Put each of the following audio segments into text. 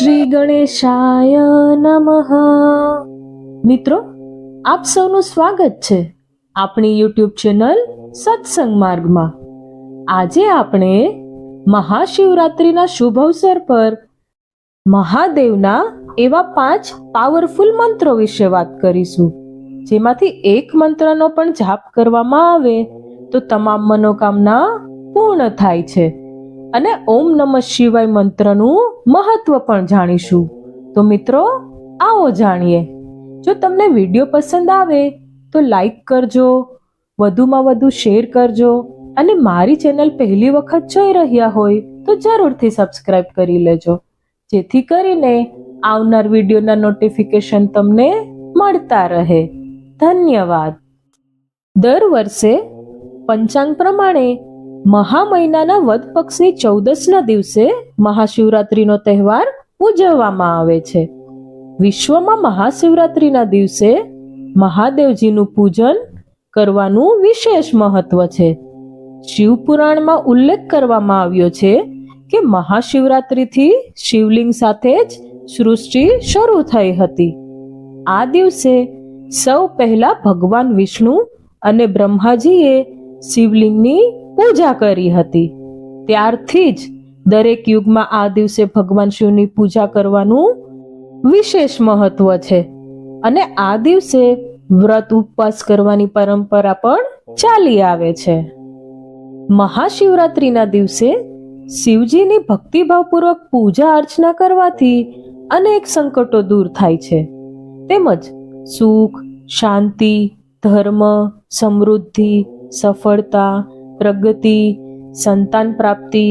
શ્રી ગણેશાય નમઃ. મિત્રો, આપ સૌનું સ્વાગત છે આપણી યુટ્યુબ ચેનલ સત્સંગ માર્ગમાં. આજે આપણે મહાશિવરાત્રિના શુભ અવસર પર મહાદેવના એવા પાંચ પાવરફુલ મંત્રો વિશે વાત કરીશું. જેમાંથી એક મંત્રનો પણ જાપ કરવામાં આવે તો તમામ મનોકામના પૂર્ણ થાય છે. અને ઓમ નમઃ શિવાય મંત્રનું મહત્વ પણ જાણીશું. તો મિત્રો, આવો જાણીએ. જો તમને વીડિયો પસંદ આવે, તો લાઈક કરજો, વધુમાં વધુ શેર કરજો અને મારી ચેનલ પહેલી વખત જોઈ રહ્યા હોય, તો જરૂરથી સબસ્ક્રાઇબ કરી લેજો. જેથી કરીને આવનાર વિડીયોના નોટિફિકેશન તમને મળતા રહે. ધન્યવાદ. દર વર્ષે પંચાંગ પ્રમાણે મહા મહિનાના વદ પક્ષની ચૌદસના દિવસે મહાશિવરાત્રિનો તહેવાર ઉજવવામાં આવે છે. વિશ્વમાં મહાશિવરાત્રિના દિવસે મહાદેવજીનું પૂજન કરવાનું વિશેષ મહત્વ છે. શિવપુરાણમાં ઉલ્લેખ કરવામાં આવ્યો છે કે મહાશિવરાત્રિથી શિવલિંગ સાથે જ સૃષ્ટિ શરૂ થઈ હતી. આ દિવસે સૌ પહેલા ભગવાન વિષ્ણુ અને બ્રહ્માજીએ શિવલિંગની પૂજા કરી હતી. ત્યારથી જ દરેક યુગમાં આ દિવસે ભગવાન શિવની પૂજા કરવાનું વિશેષ મહત્વ છે. અને આ દિવસે વ્રત ઉપવાસ કરવાની પરંપરા પણ ચાલી આવે છે. મહાશિવરાત્રિના દિવસે શિવજીની ભક્તિભાવપૂર્વક પૂજા અર્ચના કરવાથી અનેક સંકટો દૂર થાય છે. તેમજ સુખ, શાંતિ, ધર્મ, સમૃદ્ધિ, સફળતા પ્રગતિ, સંતાન પ્રાપ્તિ,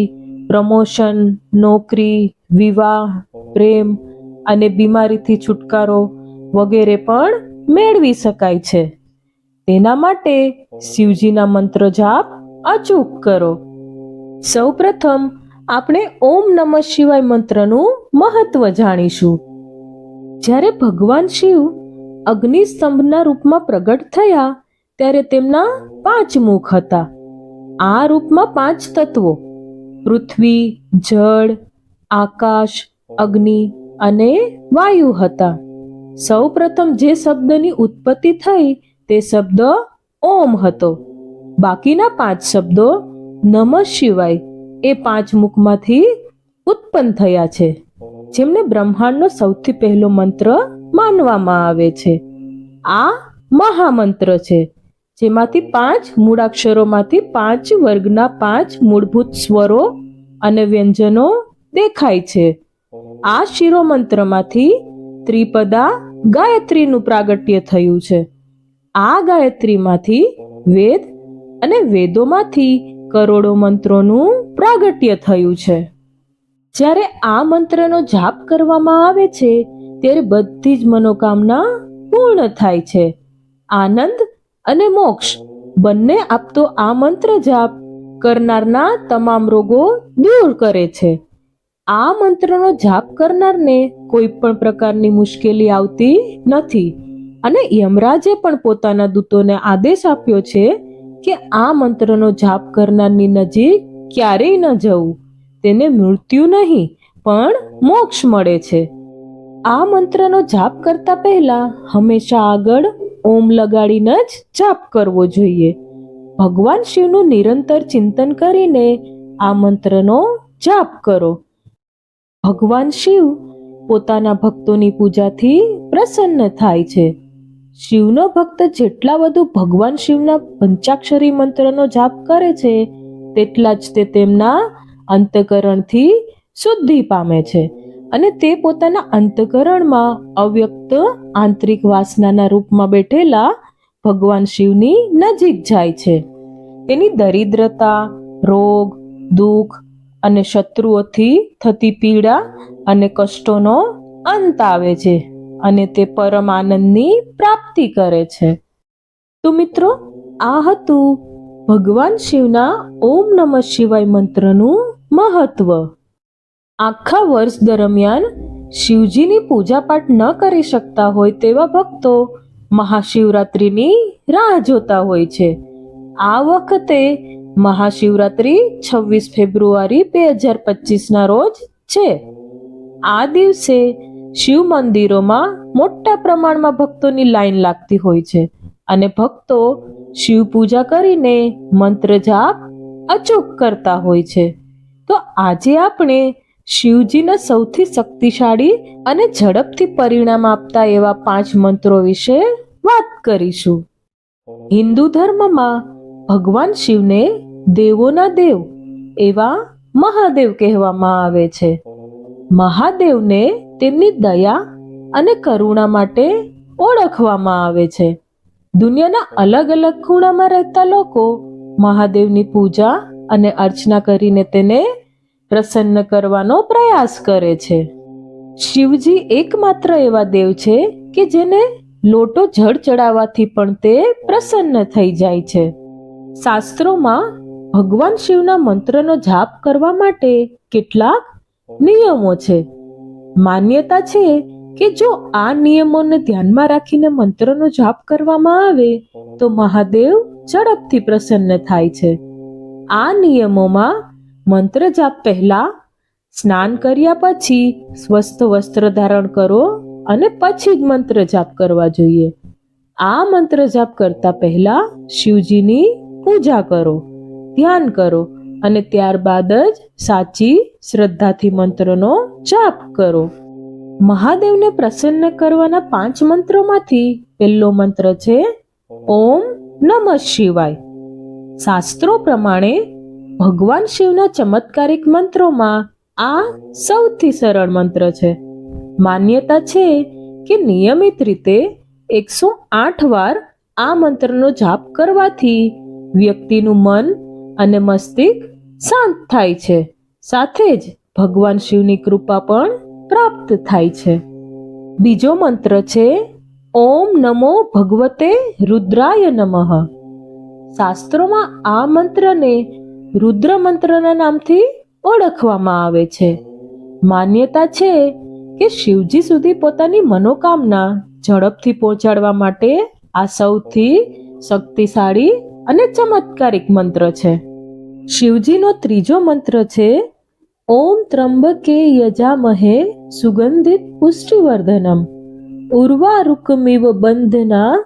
પ્રમોશન, નોકરી, વિવાહ, પ્રેમ અને બીમારીથી છુટકારો વગેરે પણ મેળવી શકાય છે. તેના માટે શિવજીના મંત્ર જાપ અચૂક કરો. સૌપ્રથમ આપણે ઓમ નમઃ શિવાય મંત્રનું મહત્વ જાણીશું. જ્યારે ભગવાન શિવ અગ્નિ સ્તંભના રૂપમાં પ્રગટ થયા, ત્યારે તેમના પાંચ મુખ હતા. આ રૂપમાં પાંચ તત્વો. પૃથ્વી, જળ, આકાશ, અગ્નિ અને વાયુ હતા. સૌ પ્રથમ જે શબ્દની ઉત્પત્તિ થઈ તે શબ્દ ઓમ હતો. બાકીના પાંચ શબ્દો નમઃ શિવાય એ પાંચ મુખમાંથી ઉત્પન્ન થયા છે, જેમને બ્રહ્માંડનો સૌથી પહેલો મંત્ર માનવામાં આવે છે. આ મહામંત્ર છે. જેમાંથી પાંચ મૂળાક્ષરોમાંથી પાંચ વર્ગના પાંચ મૂળભૂત સ્વરો અને વ્યંજનો દેખાય છે. આ શિરોમંત્રમાંથી ત્રિપદા ગાયત્રીનું પ્રાગટ્ય થયું છે. આ ગાયત્રીમાંથી વેદ અને વેદોમાંથી કરોડો મંત્રોનું પ્રાગટ્ય થયું છે. જ્યારે આ મંત્રનો જાપ કરવામાં આવે છે, ત્યારે બધી જ મનોકામના પૂર્ણ થાય છે. આનંદ અને મોક્ષ. બંને આપતો આ મંત્ર જાપ કરનારના તમામ રોગો દૂર કરે છે. આ મંત્રનો જાપ કરનારને કોઈ પણ પ્રકારની મુશ્કેલી આવતી નથી. અને યમરાજે પણ પોતાના દૂતોને આદેશ આપ્યો છે કે આ મંત્રનો જાપ કરનારની નજીક ક્યારેય ન જવું. તેને મૃત્યુ નહીં, પણ મોક્ષ મળે છે. આ મંત્રનો જાપ કરતા પહેલા હંમેશા આગળ ઓમ લગાડીને જ જાપ કરવો જોઈએ. ભગવાન શિવનું નિરંતર ચિંતન કરીને આ મંત્રનો જાપ કરો. ભગવાન શિવ પોતાના ભક્તોની પૂજાથી પ્રસન્ન થાય છે. શિવનો ભક્ત જેટલા વધુ ભગવાન શિવના પંચાક્ષરી મંત્રનો જાપ કરે છે, તેટલા જ તે તેમના અંતકરણથી શુદ્ધિ પામે છે. અને તે પોતાના અંતકરણમાં અવ્યક્ત આંતરિક વાસનાના રૂપમાં બેઠેલા ભગવાન શિવની નજીક જાય છે. તેની દરિદ્રતા, રોગ, દુઃખ અને શત્રુઓથી થતી પીડા અને કષ્ટોનો અંત આવે છે અને તે પરમ આનંદની પ્રાપ્તિ કરે છે. તો મિત્રો, આ હતું ભગવાન શિવના ઓમ નમઃ શિવાય મંત્રનું મહત્વ. આખા વર્ષ દરમિયાન શિવજીની પૂજાપાઠ ન કરી શકતા હોય તેવા ભક્તો મહાશિવરાત્રિની રાહ જોતા હોય છે. આ વખતે મહાશિવરાત્રિ છવ્વીસ ફેબ્રુઆરી બે હજાર પચીસના રોજ છે. આ દિવસે શિવ મંદિરોમાં મોટા પ્રમાણમાં ભક્તોની લાઈન લાગતી હોય છે અને ભક્તો શિવ પૂજા કરીને મંત્ર જાપ અચૂક કરતા હોય છે. તો આજે આપણે શિવજીના સૌથી શક્તિશાળી અને ઝડપથી પરિણામ આપતા એવા પાંચ મંત્રો વિશે વાત કરીશું. હિન્દુ ધર્મમાં ભગવાન શિવને દેવોના દેવ એવા મહાદેવ કહેવામાં આવે છે. મહાદેવને તેમની દયા અને કરુણા માટે ઓળખવામાં આવે છે. દુનિયાના અલગ અલગ ખૂણામાં રહેતા લોકો મહાદેવની પૂજા અને અર્ચના કરીને તેને પ્રસન્ન કરવાનો પ્રયાસ કરે છે. શિવજી એકમાત્ર એવા દેવ છે કે જેને લોટો જળ ચડાવવાથી પણ તે પ્રસન્ન થઈ જાય છે. શાસ્ત્રોમાં ભગવાન શિવના મંત્રનો જાપ કરવા માટે કેટલાક નિયમો છે. માન્યતા છે કે જો આ નિયમોને ધ્યાનમાં રાખીને મંત્રનો જાપ કરવામાં આવે, તો મહાદેવ ઝડપથી પ્રસન્ન થાય છે. આ નિયમોમાં મંત્ર જાપ પહેલા, સ્નાન કર્યા પછી સ્વસ્થ વસ્ત્ર ધારણ કરો અને પછી જ મંત્ર જાપ કરવા જોઈએ. આ મંત્ર જાપ કરતા પહેલા શિવજીની પૂજા કરો, ધ્યાન કરો અને ત્યારબાદ જ સાચી શ્રદ્ધાથી મંત્રનો જાપ કરો. મહાદેવને પ્રસન્ન કરવાના પાંચ મંત્રોમાંથી પહેલો મંત્ર છે, ઓમ નમઃ શિવાય. શાસ્ત્રો પ્રમાણે ભગવાન શિવના ચમત્કારિક મંત્રોમાં આ સૌથી સરળ મંત્ર છે. માન્યતા છે કે નિયમિત રીતે એકસો આઠ વાર આ મંત્રનો જાપ કરવાથી વ્યક્તિનું મન અને મસ્તિષ્ક શાંત થાય છે. સાથે જ ભગવાન શિવની કૃપા પણ પ્રાપ્ત થાય છે. બીજો મંત્ર છે, ઓમ નમો ભગવતે રુદ્રાય નમઃ. શાસ્ત્રોમાં આ મંત્રને રુદ્ર મંત્રના નામથી ઓળખવામાં આવે છે. માન્યતા છે કે શિવજી સુધી પોતાની મનોકામના ઝડપથી પહોંચાડવા માટે આ સૌથી શક્તિશાળી અને ચમત્કારિક મંત્ર છે. શિવજીનો ત્રીજો મંત્ર છે, ઓમ ત્રંબકે યજામહે સુગંધિત પુષ્ટિવર્ધનમ. ઉર્વારુકમિવ બંધના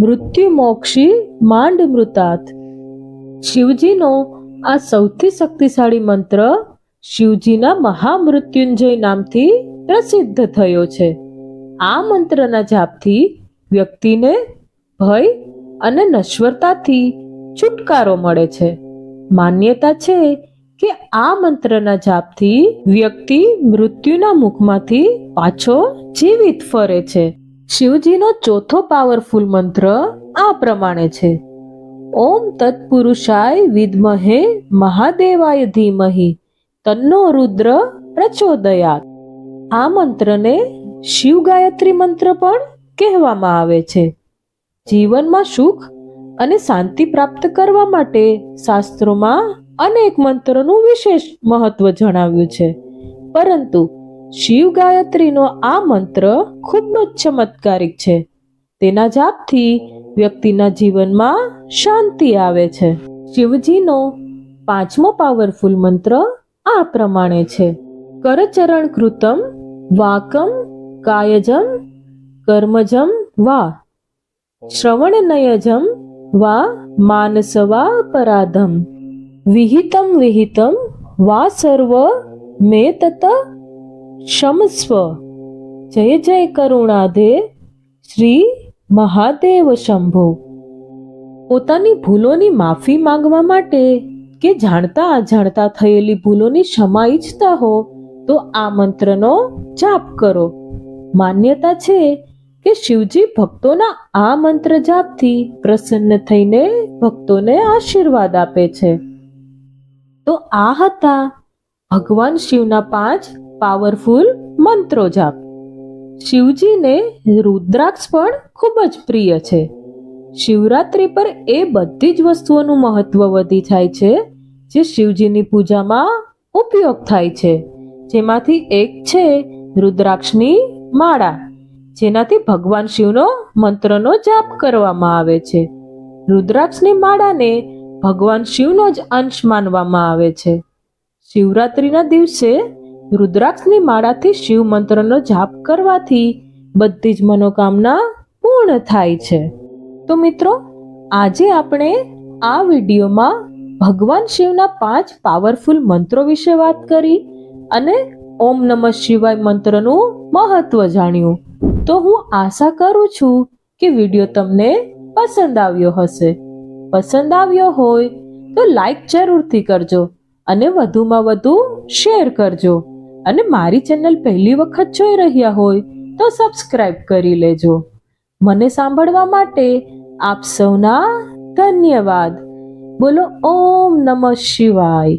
મૃત્યુ મોક્ષી માંડ મૃતાત શિવજીનો આ સૌથી શક્તિશાળી મંત્ર શિવજીના મહામૃત્યુંજય નામથી પ્રસિદ્ધ થયો છે. આ મંત્રના જાપથી વ્યક્તિને ભય અને નશ્વરતાથી છુટકારો મળે છે. માન્યતા છે કે આ મંત્રના જાપથી વ્યક્તિ મૃત્યુના મુખમાંથી પાછો જીવિત ફરે છે. શિવજીનો ચોથો પાવરફુલ મંત્ર આ પ્રમાણે છે. ઓમ તત્પુરુષાય વિદ્મહે મહાદેવાય ધીમહિ. તન્નો રુદ્ર પ્રચોદયાત. આ મંત્રને શિવ ગાયત્રી મંત્ર પણ કહેવામાં આવે છે. જીવનમાં સુખ અને શાંતિ પ્રાપ્ત કરવા માટે શાસ્ત્રોમાં અનેક મંત્રોનું વિશેષ મહત્વ જણાવ્યું છે. પરંતુ શિવ ગાયત્રીનો આ મંત્ર ખૂબ જ ચમત્કારિક છે. તેના જાપથી વ્યક્તિના જીવનમાં શાંતિ આવે છે. શિવજીનો પાંચમો પાવરફુલ મંત્ર આ પ્રમાણે છે. કરચરણ કૃતમ વાકમ કાયજમ કર્મજમ વા. શ્રવણનયજમ વા માનસવા પરાધમ. વિહિતમ વિહિતમ વા સર્વ મે તત શમસ્વ. જય જય કરુણાધે શ્રી મહાદેવ શંભો. પોતાની ભૂલોની માફી માંગવા માટે કે જાણતા અજાણતા થયેલી ભૂલોની ક્ષમા ઈચ્છતા હો, તો આ મંત્રનો જાપ કરો. માન્યતા છે કે શિવજી ભક્તોના આ મંત્ર જાપથી પ્રસન્ન થઈને ભક્તોને આશીર્વાદ આપે છે. તો આ હતા ભગવાન શિવના પાંચ પાવરફુલ મંત્રો જાપ. શિવજીને રુદ્રાક્ષ પણ ખૂબ જ પ્રિય છે. શિવરાત્રિ પર એ બધી જ વસ્તુઓનું મહત્વ વધી જાય છે, જે શિવજીની પૂજામાં ઉપયોગ થાય છે. જેમાંથી એક છે રુદ્રાક્ષની માળા, જેનાથી ભગવાન શિવનો મંત્રનો જાપ કરવામાં આવે છે. રુદ્રાક્ષની માળાને ભગવાન શિવનો જ અંશ માનવામાં આવે છે. શિવરાત્રિના દિવસે રુદ્રાક્ષની માળાથી શિવ મંત્રનો જાપ કરવાથી બધી જ મનોકામના પૂર્ણ થાય છે. તો મિત્રો, આજે આપણે આ વિડીયોમાં ભગવાન શિવના પાંચ પાવરફુલ મંત્રો વિશે વાત કરી અને ઓમ નમઃ શિવાય મંત્રનું મહત્વ જાણ્યું. તો હું આશા કરું છું કે વીડિયો તમને પસંદ આવ્યો હશે. પસંદ આવ્યો હોય તો લાઈક જરૂરથી કરજો અને વધુમાં વધુ શેર કરજો. અને મારી ચેનલ પહેલી વખત જોઈ રહ્યા હોય તો સબસ્ક્રાઇબ કરી લેજો. મને સાંભળવા માટે આપ સૌના ધન્યવાદ. બોલો, ઓમ નમઃ શિવાય.